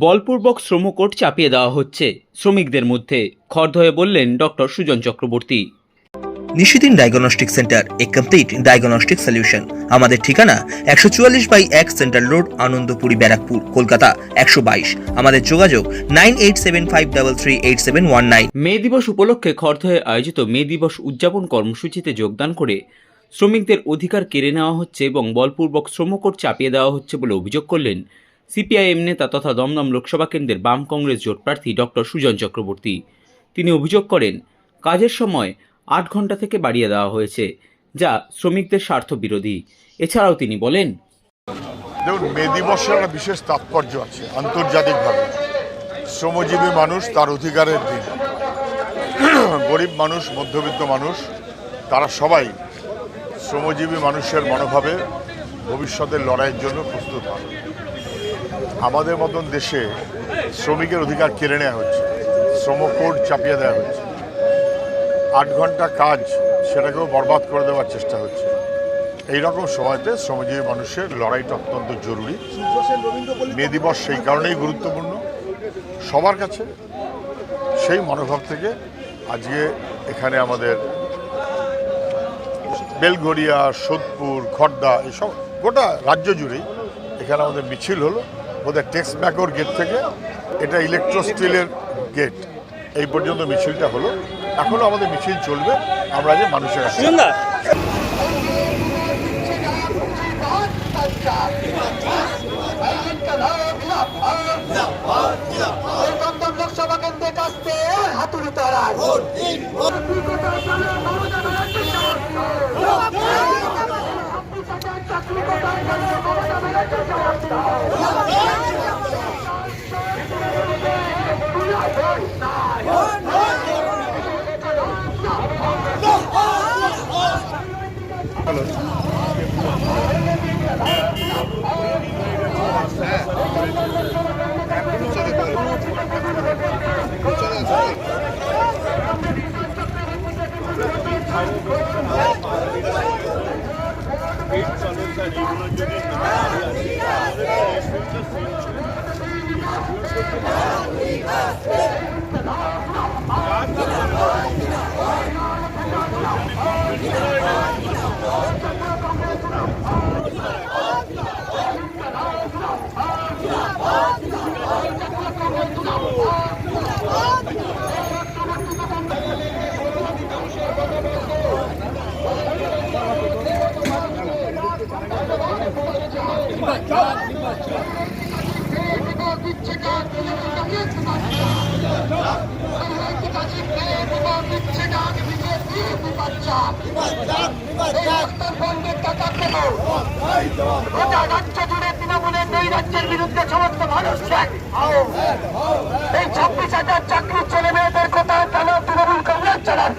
বলপূর্বক শ্রমকোট চাপিয়ে দেওয়া হচ্ছে শ্রমিকদের মধ্যে। খড়দহে বললেন doctor Sujan Chakraborty. Nishidin diagnostic centre এ কমপ্লিট ডায়াগনস্টিক সলিউশন। আমাদের ঠিকানা একশো চুয়াল্লিশ বাই এক সেন্ট্রাল রোড আনন্দপুরি ব্যারাকপুর কলকাতা একশো বাইশ। আমাদের যোগাযোগ nine eight seven five double three eight seven one nine. May দিবস উপলক্ষে খড়দহে আয়োজিত মে দিবস উদযাপন কর্মসূচিতে যোগদান করে শ্রমিকদের অধিকার কেড়ে নেওয়া হচ্ছে এবং বলপূর্বক শ্রমকোট চাপিয়ে দেওয়া হচ্ছে বলে অভিযোগ করলেন সিপিআইএম নেতা তথা দমদম লোকসভা কেন্দ্রের বাম কংগ্রেস জোট প্রার্থী ডক্টর সুজন চক্রবর্তী। তিনি অভিযোগ করেন, কাজের সময় আট ঘণ্টা থেকে বাড়িয়ে দেওয়া হয়েছে, যা শ্রমিকদের স্বার্থ বিরোধী। এছাড়াও তিনি বলেন, দেখুন, মে দিবসের একটা বিশেষ তাৎপর্য আছে, আন্তর্জাতিকভাবে। শ্রমজীবী মানুষ তার অধিকারের দিন। গরিব মানুষ, মধ্যবিত্ত মানুষ, তারা সবাই শ্রমজীবী মানুষের মনোভাবে ভবিষ্যতের লড়াইয়ের জন্য প্রস্তুত হন আমাদের মতন দেশে শ্রমিকের অধিকার কেড়ে নেওয়া হচ্ছে। শ্রমকোড চাপিয়ে দেওয়া হচ্ছে। আট ঘণ্টা কাজ সেটাকেও বরবাদ করে দেওয়ার চেষ্টা হচ্ছে। এই রকম সময়তে শ্রমজীবী মানুষের লড়াইটা অত্যন্ত জরুরি। মে দিবস সেই কারণেই গুরুত্বপূর্ণ। সবার কাছে সেই মনোভাব থেকে আজকে এখানে আমাদের বেলঘরিয়া সোদপুর খড়দা এসব গোটা রাজ্য জুড়েই এখানে আমাদের মিছিল হলো। বোধহয় টেক্স ব্যাকর গেট থেকে এটা ইলেকট্রো স্টিলের গেট এই পর্যন্ত মিছিলটা হলো। এখনও আমাদের মিছিল চলবে। আমরা যে মানুষের কাছে লোকসভা কেন্দ্রে কাস্তে হাতুড়ি গোটা রাজ্য জুড়ে তৃণমূলের বিরুদ্ধে সমস্ত মানুষ এই ছাব্বিশ হাজার চাকরি ছেলে মেয়েদের কোথায় কেন তৃণমূল কংগ্রেস চালান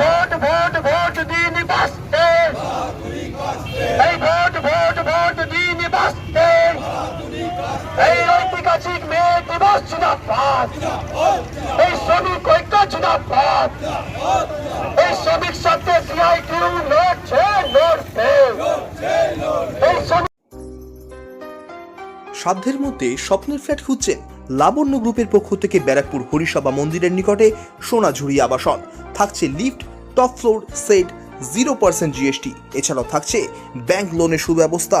ভোট ভোট ভোট দিন বাঁচতে এই ভোট ভোট ভোট বাঁচতে এই মেয়ে দিবস এই শ্রমিক ঐক্য এই শ্রমিক সিআইটিউ লড়ছে এই সাধ্যের মধ্যে স্বপ্নের ফ্ল্যাট খুঁজছেন লাবণ্য গ্রুপের পক্ষ থেকে ব্যারাকপুর হরিসভা মন্দিরের নিকটে সোনাঝুরি আবাসন। থাকছে lift, top floor, set zero percent GST এছাড়াও থাকছে ব্যাংক লোনের সুব্যবস্থা।